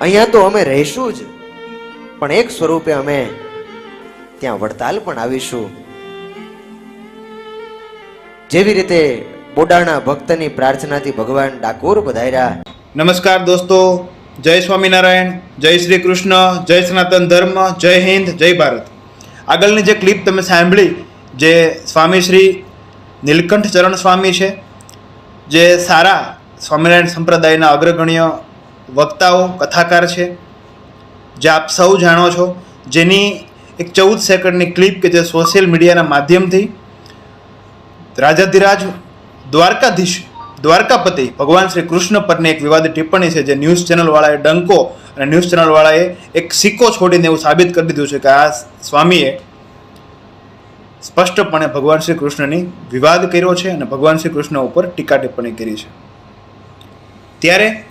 અહીંયા તો અમે રહીશું જ. પણ એક સ્વરૂપે અમે ત્યાં વડતાલ પણ આવીશું. જેવી રીતે બોડાણા ભક્તની પ્રાર્થનાથી ભગવાન ડાકોર પધાર્યા. નમસ્કાર દોસ્તો, જય સ્વામિનારાયણ, જય શ્રી કૃષ્ણ, જય સનાતન ધર્મ, જય હિન્દ, જય ભારત. આગળની જે ક્લિપ તમે સાંભળી, જે સ્વામી શ્રી નીલકંઠ ચરણ સ્વામી છે, જે સારા સ્વામિનારાયણ સંપ્રદાયના અગ્રગણ્ય વક્તાઓ, કથાકાર છે, જે આપ સૌ જાણો છો. જેની એક ચૌદ સેકન્ડની ક્લિપ કે જે સોશિયલ મીડિયાના માધ્યમથી રાજાધિરાજ દ્વારકાધીશ, દ્વારકાપતિ ભગવાન શ્રી કૃષ્ણ પરની એક વિવાદિત ટિપ્પણી છે, જે ન્યૂઝ ચેનલવાળાએ ડંકો અને ન્યૂઝ ચેનલવાળાએ એક સિક્કો છોડીને એવું સાબિત કરી દીધું છે કે આ સ્વામીએ સ્પષ્ટપણે ભગવાન શ્રી કૃષ્ણની વિવાદ કર્યો છે અને ભગવાન શ્રી કૃષ્ણ ઉપર ટીકા ટિપ્પણી કરી છે. ત્યારે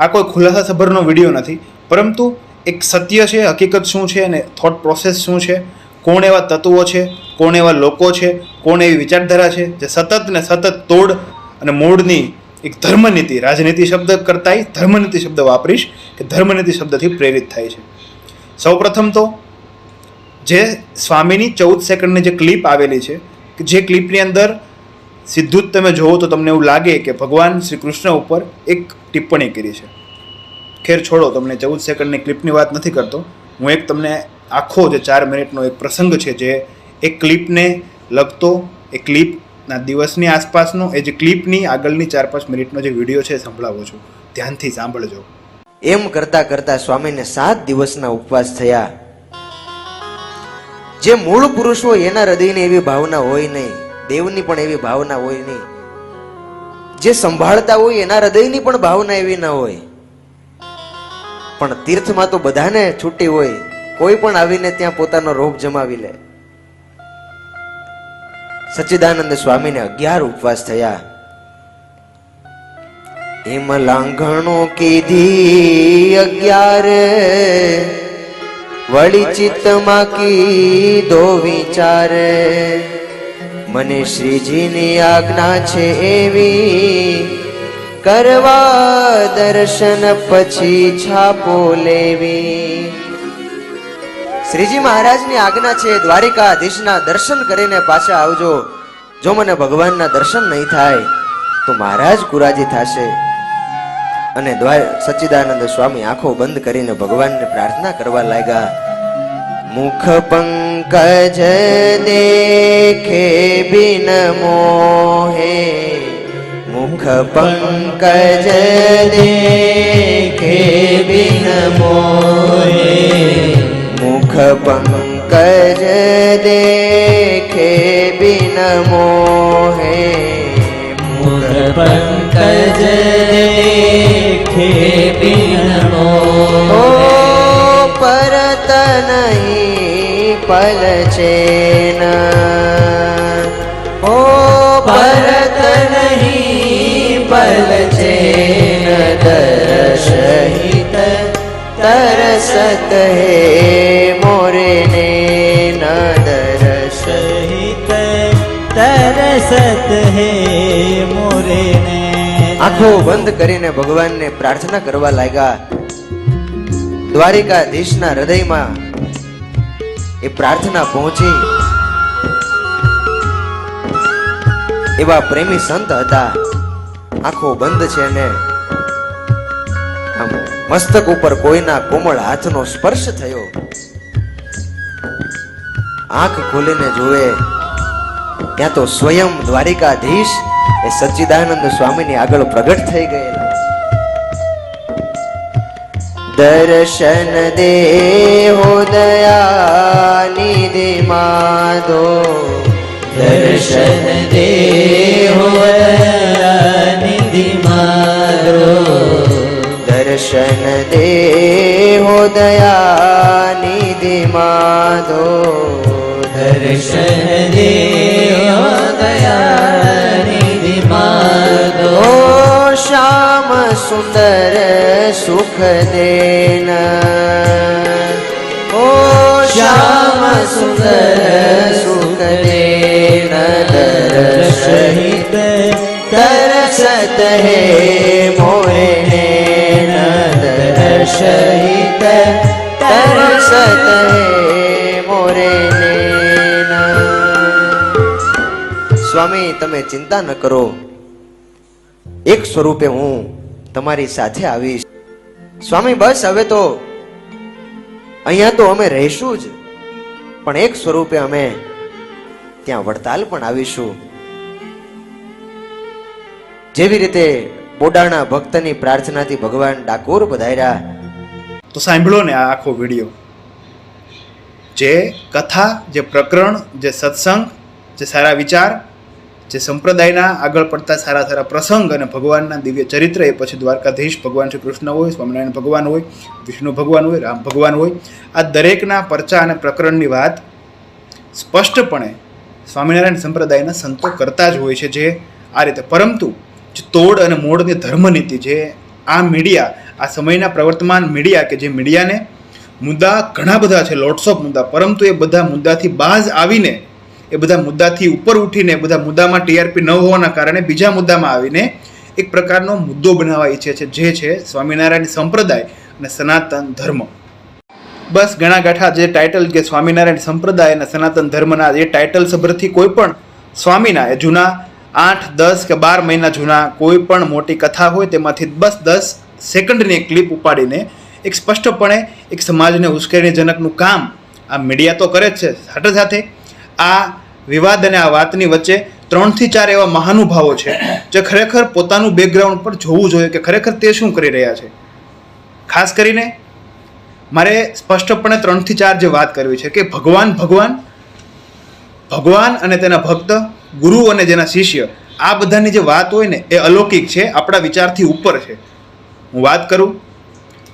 આ કોઈ ખુલાસા સભરનો વીડિયો નથી. પરંતુ એક સત્ય છે, હકીકત શું છે અને થોટ પ્રોસેસ શું છે? કોણ એવા તત્વો છે? કોણ એવા લોકો છે? કોણ એવી વિચારધારા છે? જે સતત ને સતત તોડ અને મૂળની એક ધર્મનીતિ, રાજનીતિ શબ્દ કરતાંય ધર્મનીતિ શબ્દ વાપરીશ કે ધર્મનીતિ શબ્દથી પ્રેરિત થાય છે. સૌપ્રથમ તો જે સ્વામીની ચૌદ સેકન્ડની જે ક્લિપ આવેલી છે, કે જે ક્લિપની અંદર સીધું જ તમે જોવો તો તમને એવું લાગે કે ભગવાન શ્રી કૃષ્ણ ઉપર એક ટિપ્પણી કરી છે. ખેર છોડો, તમને ચૌદ સેકન્ડની ક્લિપની વાત નથી કરતો. હું એક તમને આખો જે ચાર મિનિટનો એક પ્રસંગ છે જે એક ક્લિપને લગતો એ ક્લિપના દિવસની આસપાસનો, એ જે ક્લિપની આગળની ચાર પાંચ મિનિટનો જે વીડિયો છે સંભળાવું છું. ધ્યાનથી સાંભળજો. એમ કરતા કરતા સ્વામીને સાત દિવસના ઉપવાસ થયા. જે મૂળ પુરુષ હોય એના હૃદયની એવી ભાવના હોય નહીં. દેવની પણ એવી ભાવના હોય નહીં. જે સંભાળતા હોય એના હૃદયની પણ ભાવના એવી ના હોય. પણ તીર્થમાં તો બધાને છૂટી હોય, કોઈ પણ આવીને ત્યાં પોતાનો રોપ જમાવી લે. સચ્ચિદાનંદ સ્વામીને અગિયાર ઉપવાસ થયા. એમ લાંઘણો કીધી અગિયાર. વળી ચિત્તમાં કીધો વિચાર. મને શ્રીજીની આજ્ઞા છે એવી. કરવા દર્શન પછી છાપો લેવી. શ્રીજી મહારાજની આજ્ઞા છે, દ્વારિકાધીશના દર્શન કરીને પાછા આવજો. જો મને ભગવાનના દર્શન નહીં થાય, તો મહારાજ કુરાજી થશે. અને દ્વાર સચ્ચિદાનંદ સ્વામી આંખો બંધ કરીને ભગવાનને પ્રાર્થના કરવા લાગ્યા. મુખ પંકજ દેખે બિન મોહે મુખ પંકજ દેખે બિન મોહે મુખ પંકજ દેખે બિન મોહે મુખ પંકજ દેખે બિન પલ ચેન ઓ ભરત નહીં પલ છે દર્શહિત તરસત હે મોરે ને ન દર્શ તરસત હે મોરે ને આંખો બંધ કરીને ભગવાનને પ્રાર્થના કરવા લાગ્યા. દ્વારિકાધીશના હૃદયમાં એ પ્રાર્થના પહોંચે. એવા પ્રેમી સંત હતા. આંખો બંધ છે ને મસ્તક ઉપર કોઈના કોમળ હાથનો સ્પર્શ થયો. આંખ ખોલીને જોવે ત્યાં તો સ્વયં દ્વારિકાધીશ એ સચ્ચિદાનંદ સ્વામીની આગળ પ્રગટ થઈ ગયેલા. દર્શન દેહો દયાનિધિ માધો દર્શન દેહો નિધિ મારો દર્શન દેહો દયાનિધિ માધો દર્શન દેહો શ્યામ સુંદર સુખ દેન ઓ શ્યામ સુંદર સુખ દેન દર્શ સહિત દર્શત હે મોરે નૈન દર્શ હે મોરે નેના. સ્વામી તમે ચિંતા ન કરો. એક સ્વરૂપે હું તમારી સાથે આવીશ. સ્વામી, બસ હવે તો અહીંયા તો અમે રહીશું જ. પણ એક સ્વરૂપે અમે ત્યાં વડતાલ પણ આવીશું. જેવી રીતે બોડાણા ભક્તની પ્રાર્થનાથી ભગવાન ડાકોર પધાર્યા. તો સાંભળો ને આ આખો વીડિયો. જે કથા, જે પ્રકરણ, જે સત્સંગ, જે સારા વિચાર જે સંપ્રદાયના આગળ પડતા સારા સારા પ્રસંગ અને ભગવાનના દિવ્ય ચરિત્ર, એ પછી દ્વારકાધીશ ભગવાન શ્રી કૃષ્ણ હોય, સ્વામિનારાયણ ભગવાન હોય, વિષ્ણુ ભગવાન હોય, રામ ભગવાન હોય, આ દરેકના પરચા અને પ્રકરણની વાત સ્પષ્ટપણે સ્વામિનારાયણ સંપ્રદાયના સંતો કરતા જ હોય છે જે આ રીતે. પરંતુ જે તોડ અને મોડની ધર્મનીતિ જે આ મીડિયા, આ સમયના પ્રવર્તમાન મીડિયા કે જે મીડિયાને મુદ્દા ઘણા બધા છે, લોટ્સ ઓફ મુદ્દા, પરંતુ એ બધા મુદ્દાથી બાજ આવીને એ બધા મુદ્દાથી ઉપર ઉઠીને, બધા મુદ્દામાં ટીઆરપી ન હોવાના કારણે બીજા મુદ્દામાં આવીને એક પ્રકારનો મુદ્દો બનાવવા ઈચ્છે છે, જે છે સ્વામિનારાયણ સંપ્રદાય અને સનાતન ધર્મ. બસ ઘણા ગાંઠા જે ટાઇટલ કે સ્વામિનારાયણ સંપ્રદાય અને સનાતન ધર્મના એ ટાઇટલ સભરથી કોઈ પણ સ્વામીના, એ જૂના આઠ, દસ કે બાર મહિના જૂના કોઈ પણ મોટી કથા હોય તેમાંથી બસ દસ સેકન્ડની ક્લિપ ઉપાડીને એક સ્પષ્ટપણે એક સમાજને ઉશ્કેરણીજનકનું કામ આ મીડિયા તો કરે જ છે, સાથે સાથે આ વિવાદ અને આ વાતની વચ્ચે ત્રણથી ચાર એવા મહાનુભાવો છે જે ખરેખર પોતાનું બેકગ્રાઉન્ડ પર જોવું જોઈએ કે ખરેખર તે શું કરી રહ્યા છે. ખાસ કરીને મારે સ્પષ્ટપણે ત્રણથી ચાર જે વાત કરવી છે કે ભગવાન ભગવાન ભગવાન અને તેના ભક્ત, ગુરુ અને જેના શિષ્ય, આ બધાની જે વાત હોય ને એ અલૌકિક છે, આપણા વિચારથી ઉપર છે. હું વાત કરું?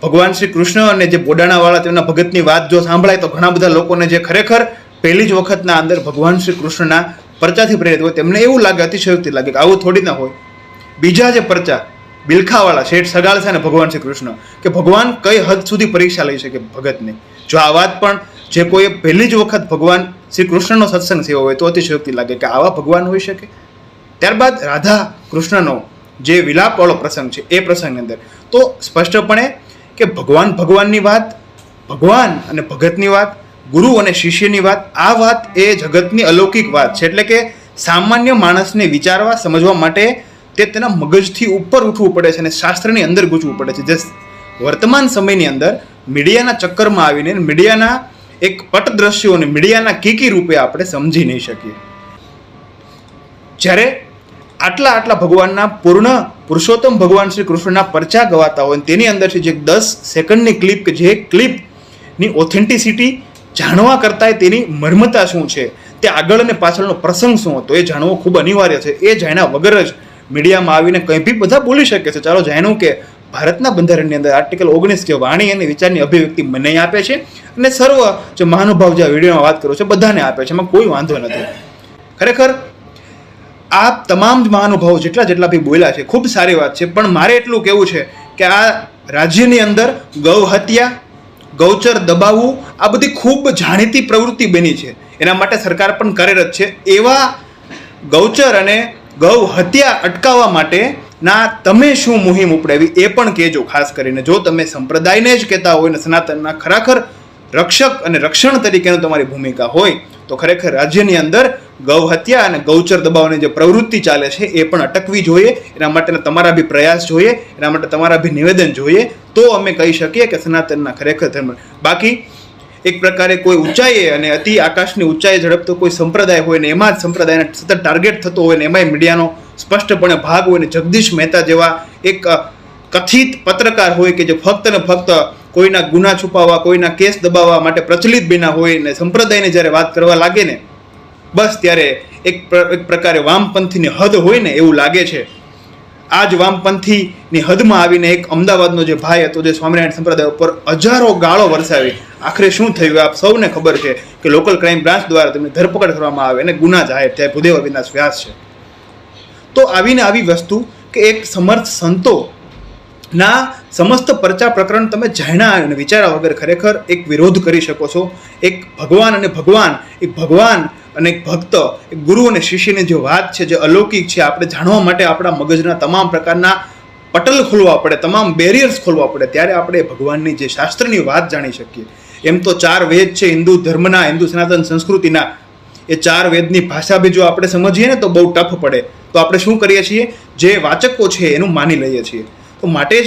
ભગવાન શ્રી કૃષ્ણ અને જે બોડાણાવાળા તેમના ભગતની વાત જો સાંભળાય તો ઘણા બધા લોકોને જે ખરેખર પહેલી જ વખતના અંદર ભગવાન શ્રી કૃષ્ણના પરચાથી પ્રેરિત હોય, તેમને એવું લાગે, અતિશયોક્તિ લાગે કે આવું થોડી ના હોય. બીજા જે પરચા, બિલખાવાળા, શેઠ સગાળસા અને ભગવાન શ્રી કૃષ્ણ, કે ભગવાન કઈ હદ સુધી પરીક્ષા લઈ શકે ભગતને? જો આ વાત પણ જે કોઈ પહેલી જ વખત ભગવાન શ્રી કૃષ્ણનો સત્સંગ સેવો હોય, તો અતિશયોક્તિ લાગે કે આવા ભગવાન હોઈ શકે? ત્યારબાદ રાધા કૃષ્ણનો જે વિલાપવાળો પ્રસંગ છે, એ પ્રસંગની અંદર, તો સ્પષ્ટપણે કે ભગવાન ભગવાનની વાત, ભગવાન અને ભગતની વાત ગુરુ અને શિષ્યની વાત, આ વાત એ જગતની અલૌકિક વાત છે. એટલે કે સામાન્ય માણસને વિચારવા, સમજવા માટે તે તેના મગજથી ઉપર ઉઠવું પડે છે અને શાસ્ત્રની અંદર ગૂંચવું પડે છે. જે વર્તમાન સમયની અંદર મીડિયાના ચક્કરમાં આવીને, મીડિયાના એક પટ દ્રશ્યોને મીડિયાના કીકી રૂપે આપણે સમજી નહીં શકીએ. જ્યારે આટલા આટલા ભગવાનના પૂર્ણ પુરુષોત્તમ ભગવાન શ્રી કૃષ્ણના પરચા ગવાતા હોય તેની અંદરથી જે દસ સેકન્ડની ક્લિપ કે જે ક્લિપની ઓથેન્ટિસિટી જાણવા કરતાંય તેની મર્મતા શું છે? તે આગળ અને પાછળનો પ્રસંગ શું હતો? એ જાણવો ખૂબ અનિવાર્ય છે. એ જાણ્યા વગર જ મીડિયામાં આવીને કંઈ બી બધા બોલી શકે છે. ચાલો જાણ્યું કે ભારતના બંધારણની અંદર આર્ટિકલ ઓગણીસ જે વાણી અને વિચારની અભિવ્યક્તિ મને આપે છે અને સર્વ જે મહાનુભાવ જે વિડીયોમાં વાત કરું છે બધાને આપે છે. એમાં કોઈ વાંધો નથી. ખરેખર આ તમામ જ મહાનુભાવો જેટલા જેટલા બી બોલ્યા છે, ખૂબ સારી વાત છે. પણ મારે એટલું કહેવું છે કે આ રાજ્યની અંદર ગૌ હત્યા ગૌચર દબાવવું આ બધી ખૂબ જાણીતી પ્રવૃત્તિ બની છે. એના માટે સરકાર પણ કાર્યરત છે. એવા ગૌચર અને ગૌ હત્યા અટકાવવા માટે ના તમે શું મુહિમ ઉપડાવી એ પણ કહેજો ખાસ કરીને. જો તમે સંપ્રદાયને જ કહેતા હોય ને સનાતનના ખરેખર રક્ષક અને રક્ષણ તરીકેનું તમારી ભૂમિકા હોય, તો ખરેખર રાજ્યની અંદર ગૌ હત્યા અને ગૌચર દબાવવાની જે પ્રવૃત્તિ ચાલે છે એ પણ અટકવી જોઈએ. એના માટેના તમારા બી પ્રયાસ જોઈએ. એના માટે તમારા બી નિવેદન જોઈએ. તો અમે કહી શકીએ કે સનાતનના ખરેખર ધર્મ. બાકી એક પ્રકારે કોઈ ઊંચાઈએ અને અતિ આકાશની ઊંચાઈએ ઝડપતો કોઈ સંપ્રદાય હોય ને એમાં જ સંપ્રદાયને સતત ટાર્ગેટ થતો હોય ને એમાંય મીડિયાનો સ્પષ્ટપણે ભાગ હોય ને જગદીશ મહેતા જેવા એક કથિત પત્રકાર હોય કે જે ફક્ત ને ફક્ત કોઈના ગુના છુપાવવા, કોઈના કેસ દબાવવા માટે પ્રચલિત બિના હોય ને સંપ્રદાયને જ્યારે વાત કરવા લાગે ને બસ ત્યારે એક એક પ્રકારે વામપંથીની હદ હોય ને એવું લાગે છે. આ જ વામપંથીની હદમાં આવીને એક અમદાવાદનો જે ભાઈ હતો, જે સ્વામિનારાયણ સંપ્રદાય ઉપર હજારો ગાળો વરસાવી. આખરે શું થયું આપ સૌને ખબર છે કે લોકલ ક્રાઇમ બ્રાન્ચ દ્વારા તેમની ધરપકડ કરવામાં આવે અને ગુના જાહેર થાય. ભૂદેવ અવિનાશ વ્યાસ છે. તો આવીને આવી વસ્તુ કે એક સમર્થ સંતો ના સમસ્ત પરચા પ્રકરણ તમે જાણ્યા અને વિચાર્યા વગર ખરેખર એક વિરોધ કરી શકો છો. એક ભગવાન અને ભગવાન, એક ભગવાન અને એક ભક્ત, એક ગુરુ અને શિષ્યની જે વાત છે, જે અલૌકિક છે, આપણે જાણવા માટે આપણા મગજના તમામ પ્રકારના પટલ ખોલવા પડે, તમામ બેરિયર્સ ખોલવા પડે, ત્યારે આપણે ભગવાનની જે શાસ્ત્રની વાત જાણી શકીએ. એમ તો ચાર વેદ છે, હિન્દુ ધર્મના, હિન્દુ સનાતન સંસ્કૃતિના. એ ચાર વેદની ભાષા બી જો આપણે સમજીએ ને તો બહુ ટફ પડે. તો આપણે શું કરીએ છીએ? જે વાચકો છે એનું માની લઈએ છીએ. તો માટે જ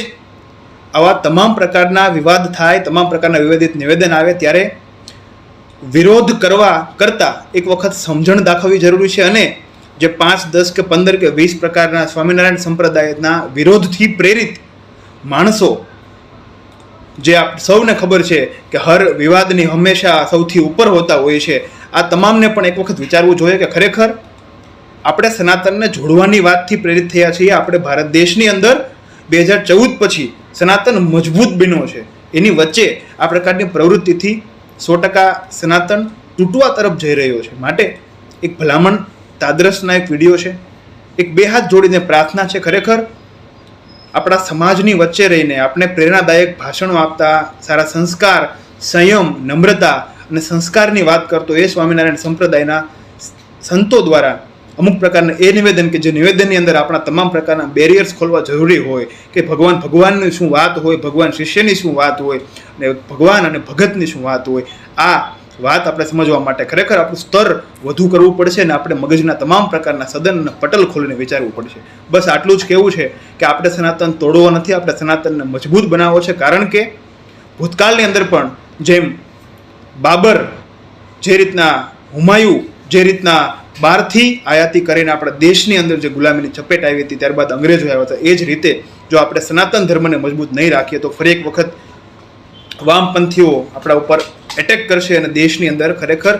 આવા તમામ પ્રકારના વિવાદ થાય, તમામ પ્રકારના વિવાદિત નિવેદન આવે, ત્યારે વિરોધ કરવા કરતાં એક વખત સમજણ દાખવવી જરૂરી છે અને જે પાંચ, દસ કે પંદર કે વીસ પ્રકારના સ્વામિનારાયણ સંપ્રદાયના વિરોધથી પ્રેરિત માણસો, જે આપ સૌને ખબર છે કે હર વિવાદની હંમેશા સૌથી ઉપર હોતા હોય છે, આ તમામને પણ એક વખત વિચારવું જોઈએ કે ખરેખર આપણે સનાતનને જોડવાની વાતથી પ્રેરિત થયા છીએ. આપણે ભારત દેશની અંદર બે હજાર ચૌદ પછી સનાતન મજબૂત બન્યો છે. એની વચ્ચે આ પ્રકારની પ્રવૃત્તિથી સો ટકા સનાતન તૂટવા તરફ જઈ રહ્યો છે. માટે એક ભલામણ તાદરસના એક વીડિયો છે. એક બે હાથ જોડીને પ્રાર્થના છે ખરેખર, આપણા સમાજની વચ્ચે રહીને આપણે પ્રેરણાદાયક ભાષણો આપતા, સારા સંસ્કાર, સંયમ, નમ્રતા અને સંસ્કારની વાત કરતો એ સ્વામિનારાયણ સંપ્રદાયના સંતો દ્વારા અમુક પ્રકારના એ નિવેદન કે જે નિવેદનની અંદર આપણા તમામ પ્રકારના બેરિયર્સ ખોલવા જરૂરી હોય કે ભગવાન ભગવાનની શું વાત હોય, ભગવાન શિષ્યની શું વાત હોય અને ભગવાન અને ભગતની શું વાત હોય, આ વાત આપણે સમજવા માટે ખરેખર આપણું સ્તર વધુ કરવું પડશે અને આપણે મગજના તમામ પ્રકારના સદન અને પટલ ખોલીને વિચારવું પડશે. બસ આટલું જ કહેવું છે કે આપણે સનાતન તોડવો નથી, આપણે સનાતનને મજબૂત બનાવવો છે. કારણ કે ભૂતકાળની અંદર પણ જેમ બાબર જે રીતના હુમાયુ જે રીતના બહારથી આયાતી કરીને આપણા દેશની અંદર જે ગુલામીની ચપેટ આવી હતી, ત્યારબાદ અંગ્રેજો આવ્યા હતા, એ જ રીતે જો આપણે સનાતન ધર્મને મજબૂત નહીં રાખીએ, તો ફરી એક વખત વામપંથીઓ આપણા ઉપર એટેક કરશે અને દેશની અંદર ખરેખર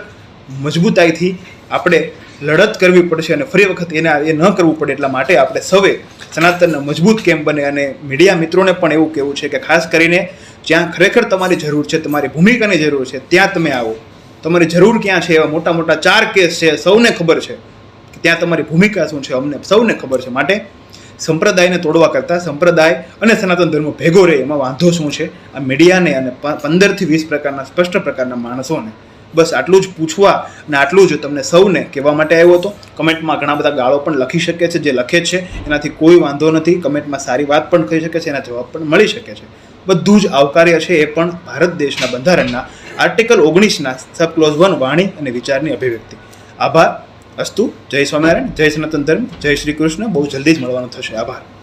મજબૂતાઈથી આપણે લડત કરવી પડશે અને ફરી વખત એને એ ન કરવું પડે એટલા માટે આપણે સૌએ સનાતનને મજબૂત કેમ બને અને મીડિયા મિત્રોને પણ એવું કહેવું છે કે ખાસ કરીને જ્યાં ખરેખર તમારી જરૂર છે, તમારી ભૂમિકાની જરૂર છે, ત્યાં તમે આવો. તમારી જરૂર ક્યાં છે? એવા મોટા મોટા ચાર કેસ છે, સૌને ખબર છે. કે ત્યાં તમારી ભૂમિકા શું છે? અમને સૌને ખબર છે. માટે સંપ્રદાયને તોડવા કરતાં સંપ્રદાય અને સનાતન ધર્મ ભેગો રહે, એમાં વાંધો શું છે? આ મીડિયાને અને પંદરથી વીસ પ્રકારના, સ્પષ્ટ પ્રકારના માણસોને બસ આટલું જ પૂછવા અને આટલું જ તમને સૌને કહેવા માટે આવ્યો હતો. કમેન્ટમાં ઘણા બધા ગાળો પણ લખી શકે છે, જે લખે છે. એનાથી કોઈ વાંધો નથી. કમેન્ટમાં સારી વાત પણ કહી શકે છે, એના જવાબ પણ મળી શકે છે. બધું જ આવકાર્ય છે એ પણ ભારત દેશના બંધારણના આર્ટિકલ ઓગણીસના સબ ક્લોઝ વન વાણી અને વિચારની અભિવ્યક્તિ. આભાર. અસ્તુ. જય સ્વામિનારાયણ. જય સનાતન ધર્મ. જય શ્રી કૃષ્ણ. બહુ જલ્દી જ મળવાનું થશે. આભાર.